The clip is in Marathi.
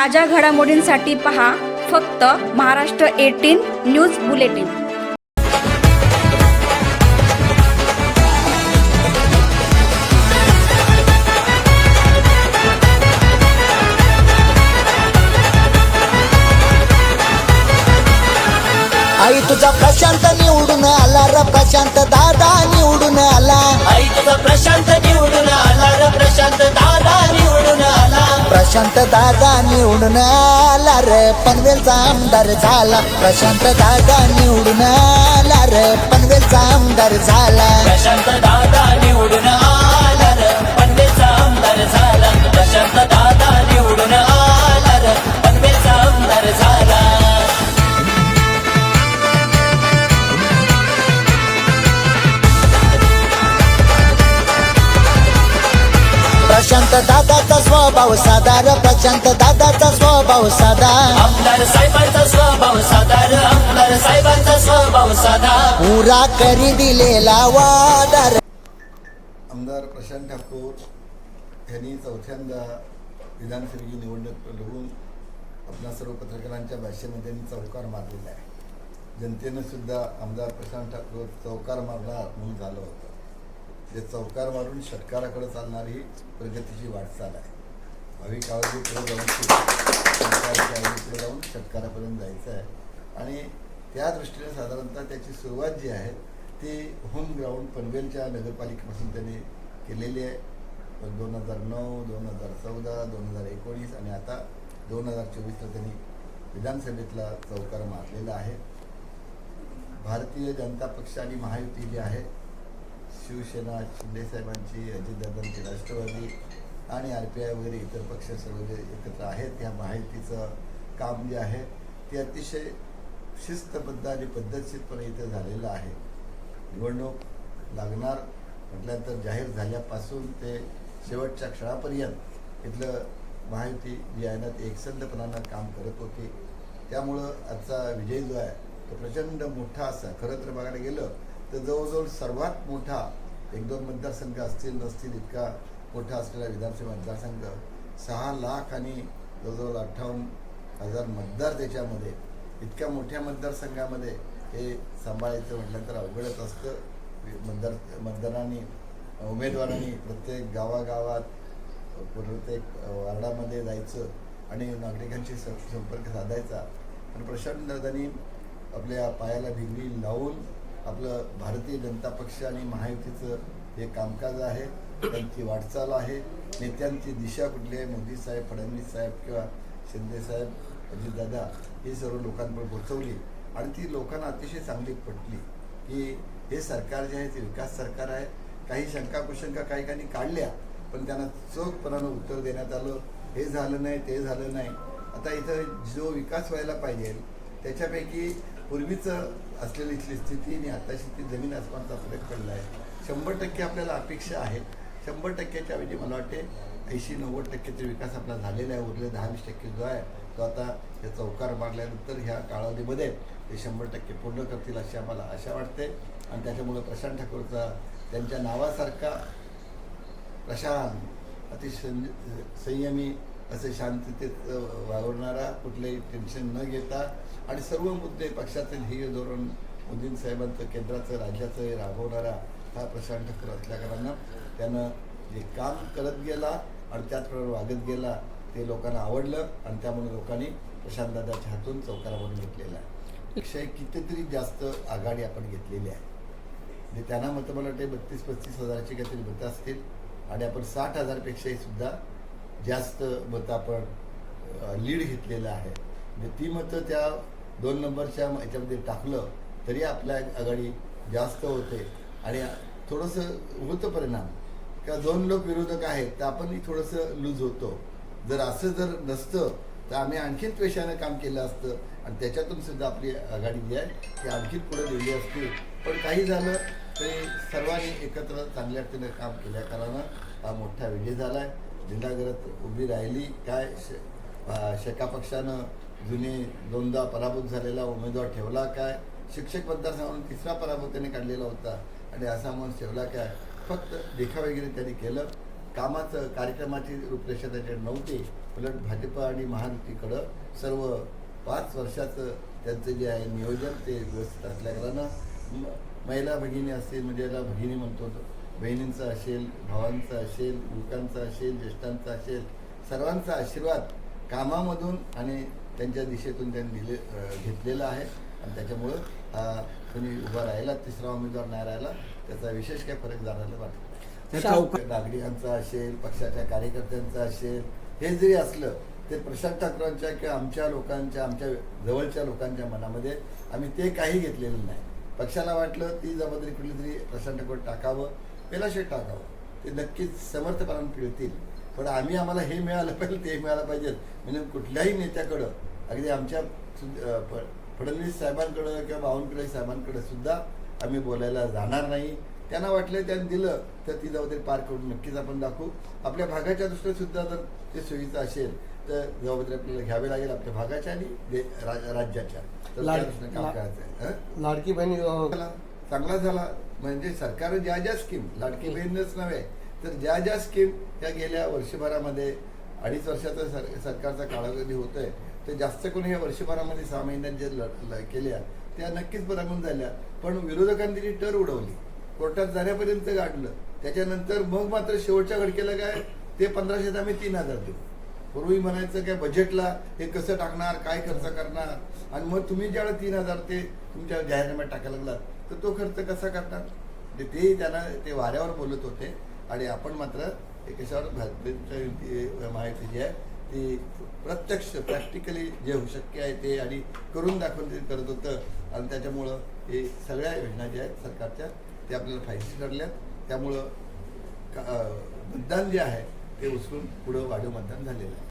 ताज्या घडामोडींसाठी पहा फक्त महाराष्ट्र एटीन न्यूज बुलेटिन. आई तुझा प्रशांत निवडून आला र प्रशांत दादा निवडून आला. आई तुझा प्रशांत प्रशांत दादा निवडून आला रे. पनवेलचा आमदार झाला. प्रशांत दादा निवडून आला रे. पनवेलचा आमदार झाला. प्रशांत दादा निवडून आला र. पनवेलचा आमदार झाला. प्रशांत दादा निवडून आला र. पनवेलचा आमदार झाला. प्रशांत दादाचा स्वभाव साधा र प्रशांत दादाचा स्वभाव साधा. आमदार साहेबांचा स्वभाव साधा र आमदार साहेबांचा स्वभाव साधा. पुरा करी दिलेला वादार. आमदार प्रशांत ठाकूर यांनी चौथ्यांदा विधानसभेची निवडणूक लढवून आपल्या सर्व पत्रकारांच्या भाषेमध्ये त्यांनी चौकार मारलेला आहे. जनतेनं सुद्धा आमदार प्रशांत ठाकूर चौकार मारणार म्हणून झालं होतं. जे चौकार मारून षटकाराकडे चालणारी प्रगतीची वाटचाल आहे. भाविक आवाजी पुढे जाऊन पुढे जाऊन षटकारापर्यंत जायचं आहे. आणि त्या दृष्टीने साधारणतः त्याची सुरुवात जी आहे ती होम ग्राउंड पनवेलच्या नगरपालिकेपासून त्यांनी केलेली आहे. पण दोन हजार नऊ दोन हजार चौदा दोन हजार एकोणीस आणि आता दोन हजार चोवीसला त्यांनी विधानसभेतला चौकार मारलेला आहे. भारतीय जनता पक्ष आणि महायुती जी आहे शिवसेना शिंदेसाहेबांची अजितदादांची राष्ट्रवादी आणि आर पी आय वगैरे इतर पक्ष सर्व जे एकत्र आहेत या माहितीचं काम जे आहे ते अतिशय शिस्तबद्ध आणि पद्धतशीरपणे इथे झालेलं आहे. निवडणूक लागणार म्हटल्यानंतर जाहीर झाल्यापासून ते शेवटच्या क्षणापर्यंत इथलं माहिती जी आहे ना ती एकसंधपणानं काम करत होती. त्यामुळं आजचा विजय जो आहे तो प्रचंड मोठा असा. खरं तर बघायला गेलं तर जवळजवळ सर्वात मोठा एक दोन मतदारसंघ असतील नसतील इतका मोठा असलेला विधानसभा मतदारसंघ सहा लाख आणि जवळजवळ अठ्ठावन्न हजार मतदार त्याच्यामध्ये इतक्या मोठ्या मतदारसंघामध्ये हे सांभाळायचं म्हटलं तर अवघडच असतं. मतदार मतदारांनी उमेदवारांनी प्रत्येक गावागावात प्रत्येक वार्डामध्ये जायचं आणि नागरिकांशी स संपर्क साधायचा. पण प्रशांत दादांनी आपल्या पायाला भिंगी लावून आपलं भारतीय जनता पक्ष आणि महायुतीचं हे कामकाज आहे त्यांची वाटचाल आहे. नेत्यांची दिशा कुठली आहे मोदी साहेब फडणवीस साहेब किंवा शिंदे साहेब अजितदादा ही सर्व लोकांपर्यंत पोचवली आणि ती लोकांना अतिशय चांगली पटली की हे सरकार जे आहे ते विकास सरकार आहे. काही शंका कुशंका काही काही काढल्या पण त्यांना चोखपणानं उत्तर देण्यात आलं. हे झालं नाही ते झालं नाही. आता इथं जो विकास व्हायला पाहिजे त्याच्यापैकी पूर्वीचं असलेली इथली स्थिती आणि आताची ती जमीन आसमानचा फरक पडला आहे. शंभर टक्के आपल्याला अपेक्षा आहे. शंभर टक्क्याच्या ऐवजी मला वाटते ऐंशी नव्वद टक्के तरी विकास आपला झालेला आहे. उरले दहा वीस टक्के जो आहे तो आता या चौकार मारल्यानंतर ह्या कालावधीमध्ये ते शंभर टक्के पूर्ण करतील अशी आम्हाला आशा वाटते. आणि त्याच्यामुळं प्रशांत ठाकूरचा त्यांच्या नावासारखा प्रशांत अतिशय संयमी असे शांततेत वावरणारा कुठलेही टेन्शन न घेता आणि सर्व मुद्दे पक्षाचे ध्येय धोरण मोदीं साहेबांचं केंद्राचं राज्याचं राबवणारा हा प्रशांत असल्या कारणानं त्यानं जे काम करत गेला आणि त्याचप्रमाणे वागत गेला ते लोकांना आवडलं आणि त्यामुळे लोकांनी प्रशांतदादाच्या हातून चौकारा म्हणून घेतलेला आहे. पेक्षा कितीतरी जास्त आघाडी आपण घेतलेली आहे. म्हणजे त्यांना मतं मला वाटते बत्तीस पस्तीस हजाराची काहीतरी मतं असतील आणि आपण साठ हजारपेक्षाही सुद्धा जास्त मतं आपण लीड घेतलेलं आहे. म्हणजे ती मतं त्या दोन नंबरच्या याच्यामध्ये टाकलं तरी आपल्या आघाडी जास्त होते आणि थोडंसं होतं परिणाम. का दोन लोक विरोधक आहेत तर आपणही थोडंसं लूज होतो. जर असं जर नसतं तर आम्ही आणखीन पेशानं काम केलं असतं. आणि त्याच्यातून सुद्धा आपली आघाडी जी आहे ती आणखीन पुढे गेली असती. पण काही झालं तरी सर्वांनी एकत्र चांगल्या रीतीने काम केल्या कारणानं हा मोठा विजय झाला आहे जिल्हागरत उभी राहिली काय श शेका पक्षानं जुने दोनदा पराभूत झालेला उमेदवार ठेवला काय? शिक्षक मतदारसंघातून तिसरा पराभूत त्यांनी काढलेला होता. आणि असा म्हणून ठेवला काय? फक्त देखावेगिरी त्यांनी केलं. कामाचं कार्यक्रमाची रूपरेषा त्याच्याकडे नव्हती. उलट भाजप आणि महायुतीकडं सर्व पाच वर्षाचं त्यांचं जे आहे नियोजन ते व्यवस्थित असल्याकारणानं म- महिला भगिनी असतील म्हणजे याला भगिनी म्हणतो बहिणींचा असेल भावांचा असेल युवकांचा असेल ज्येष्ठांचा असेल सर्वांचा आशीर्वाद कामामधून आणि त्यांच्या दिशेतून त्यांनी दिले घेतलेला आहे. आणि त्याच्यामुळं हा कोणी उभा राहिला तिसरा उमेदवार नाही राहिला त्याचा विशेष काही फरक जाणवला वाटत नागरिकांचा असेल पक्षाच्या कार्यकर्त्यांचा असेल हे जरी असलं ते प्रशांत ठाकरेंच्या किंवा आमच्या लोकांच्या आमच्या जवळच्या लोकांच्या मनामध्ये आम्ही ते काही घेतलेलं नाही. पक्षाला वाटलं ती जबाबदारी कुठली तरी प्रशांत ठाकूर टाकावं पेलाशेट टाकावं. ते नक्कीच समर्थपणाने पिळतील. पण आम्ही आम्हाला हे मिळालं पाहिजे ते मिळालं पाहिजेत. म्हणजे कुठल्याही नेत्याकडं अगदी आमच्या फडणवीस साहेबांकडं किंवा बावनकुळे साहेबांकडे सुद्धा आम्ही बोलायला जाणार नाही. त्यांना वाटलं त्यांनी दिलं तर ती जबाबदारी पार करून नक्कीच आपण दाखवू. आपल्या भागाच्या दृष्टीने सुद्धा जर ते सोयीचं असेल तर जबाबदारी आपल्याला घ्यावी लागेल आपल्या भागाच्या आणि राज्याच्या. काम करायचं? लाडकी बहीण चांगला झाला. म्हणजे सरकार ज्या ज्या स्कीम लाडकी बहीणच नव्हे तर ज्या ज्या स्कीम त्या गेल्या वर्षभरामध्ये अडीच वर्षाचा सर सरकारचा कालावधी होतोय तर जास्त कोणी या वर्षभरामध्ये सहा महिन्यात जे ल- ल- केल्या त्या नक्कीच परामून झाल्या. पण विरोधकांनी ती टर उडवली. कोर्टात जाण्यापर्यंत गाडलं. त्याच्यानंतर मग मात्र शेवटच्या घडकेला काय ते पंधराशेत आम्ही तीन हजार देऊ. पूर्वी म्हणायचं काय बजेटला हे कसं टाकणार काय खर्च करणार? आणि मग तुम्ही ज्यावेळेला तीन हजार ते तुमच्या जाहीरनाम्यात टाकायला लागलात तर तो खर्च कसा करणार? म्हणजे ते त्यांना ते वाऱ्यावर बोलत होते. आणि आपण मात्र हे कशावर माहिती जी आहे ते प्रत्यक्ष प्रॅक्टिकली जे होऊ शक्य आहे ते आणि करून दाखवून ते करत होतं. आणि त्याच्यामुळं हे सगळ्या योजना ज्या आहेत सरकारच्या ते आपल्याला फायदेशीर ठरल्यात. त्यामुळं का- मतदान जे आहे ते उचलून पुढं वाढीव मतदान झालेलं आहे.